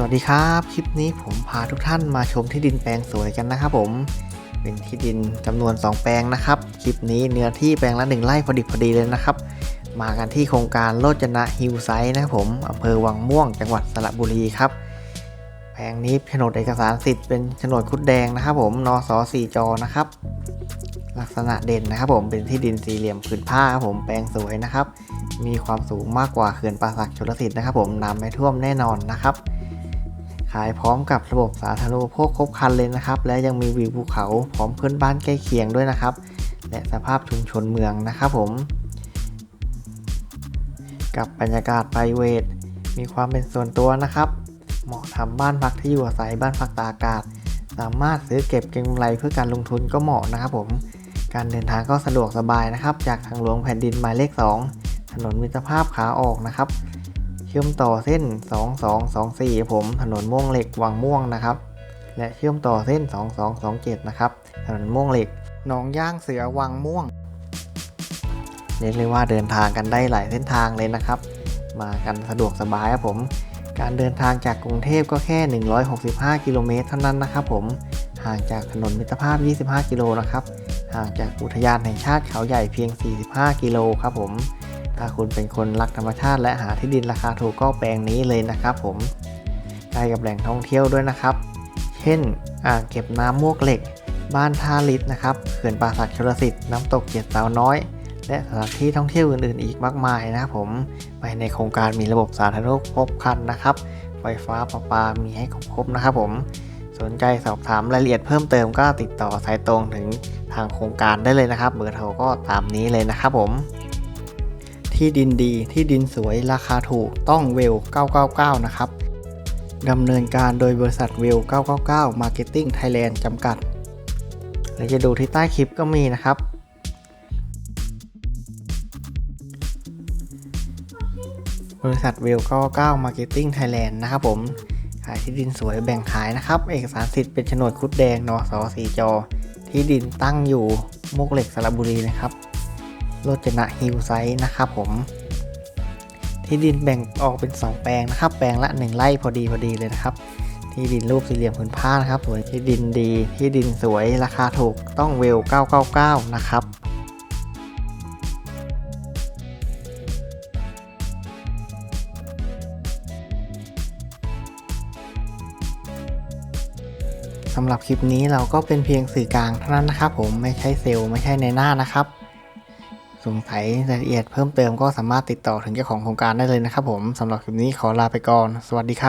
สวัสดีครับ คลิปนี้ผมพาทุกท่านมาชมที่ดินแปลงสวยกันนะครับผม เป็นที่ดินจำนวน 2 แปลงนะครับ คลิปนี้เนื้อที่แปลงละ 1 ไร่พอดิบพอดีเลยนะครับ มากันที่โครงการโลจนะฮิลไซด์นะครับผมอำเภอวังม่วงจังหวัดสระบุรีครับ แปลงนี้โฉนดเอกสารสิทธิ์เป็นโฉนดคุดแดงนะครับผมนสสี่จอนะครับ ลักษณะเด่นนะครับผมเป็นที่ดินสี่เหลี่ยมผืนผ้าครับผมแปลงสวยนะครับ มีความสูงมากกว่าเขื่อนป่าสักชลสิทธิ์นะครับผมน้ำไม่ท่วมแน่นอนนะครับ ขายพร้อมกับระบบสาธารณูปโภคครบครันเลยนะครับ และยังมีวิวภูเขาพร้อมเพื่อนบ้านใกล้เคียงด้วยนะครับ และสภาพชุมชนเมืองนะครับผม กับบรรยากาศไพรเวทมีความเป็นส่วนตัวนะครับ เหมาะทำบ้านพักที่อยู่อาศัยบ้านพักตากอากาศ สามารถซื้อเก็บเก็งกำไรเพื่อการลงทุนก็เหมาะนะครับผม การเดินทางก็สะดวกสบายนะครับ จากทางหลวงแผ่นดินหมายเลข 2 ถนนมิตรภาพขาออกนะครับ เชื่อมต่อเส้น 2224 ผมถนนม่วงเหล็กวังม่วงนะครับ และเชื่อมต่อเส้น 2227 นะครับ ถนนม่วงเหล็กหนองย่างเสือวังม่วงเรียกเลยว่าเดินทางกันได้หลายเส้นทางเลยนะครับ มากันสะดวกสบายครับผม การเดินทางจากกรุงเทพก็แค่ 165 กิโลเมตรเท่านั้นนะครับผม ห่างจากถนนมิตรภาพ 25 กิโลนะครับ ห่างจากอุทยานแห่งชาติเขาใหญ่เพียง 45 กิโลครับผม ถ้าคุณเป็นคนรักธรรมชาติและหาที่ดินราคาถูกก็แปลงนี้เลยนะครับผมใกล้กับแหล่งท่องเที่ยวด้วยนะครับ เช่นอ่างเก็บน้ำมวกเหล็ก บ้านท่าลิตนะครับเขื่อนป่าสักชลสิทธิ์น้ำตกเจ็ดสาวน้อย และสถานที่ท่องเที่ยวอื่นๆ อีกมากมายนะครับผมภายในโครงการมีระบบสาธารณูปโภคครันนะครับ ไฟฟ้าประปามีให้ครบนะครับผมสนใจสอบถามรายละเอียดเพิ่มเติมก็ติดต่อสายตรงถึงทางโครงการได้เลยนะครับ เบอร์โทรก็ตามนี้เลยนะครับผม ที่ดินดี ที่ดินสวย ราคาถูก ต้องเวล 999 นะครับดำเนินการโดยบริษัทเวล 999 Marketing Thailand จำกัดและจะดูที่ใต้คลิปก็มีนะครับ บริษัทเวล99 Marketing Thailand นะครับผม ขายที่ดินสวยแบ่งขายนะครับ เอกสารสิทธิ์เป็นโฉนดคุดแดงนสสีจอ ที่ดินตั้งอยู่มุกเหล็กสระบุรีนะครับ โรจนะฮิลไซด์นะครับผม ที่ดินแบ่งออกเป็น 2 แปลงนะครับ แปลงละ 1 ไร่พอดีพอดีเลยนะครับ ที่ดินรูปสี่เหลี่ยมผืนผ้านะครับสวยที่ดินดี ที่ดินสวยราคาถูกต้องเวล 999 นะครับสำหรับคลิปนี้เราก็เป็นเพียงสื่อกลางเท่านั้นนะครับผมไม่ใช่เซลล์ไม่ใช่ในหน้านะครับ สงสัยรายละเอียดเพิ่มเติมก็สามารถติดต่อถึงเจ้าของโครงการได้เลยนะครับผมสำหรับคลิปนี้ขอลาไปก่อน สวัสดีครับ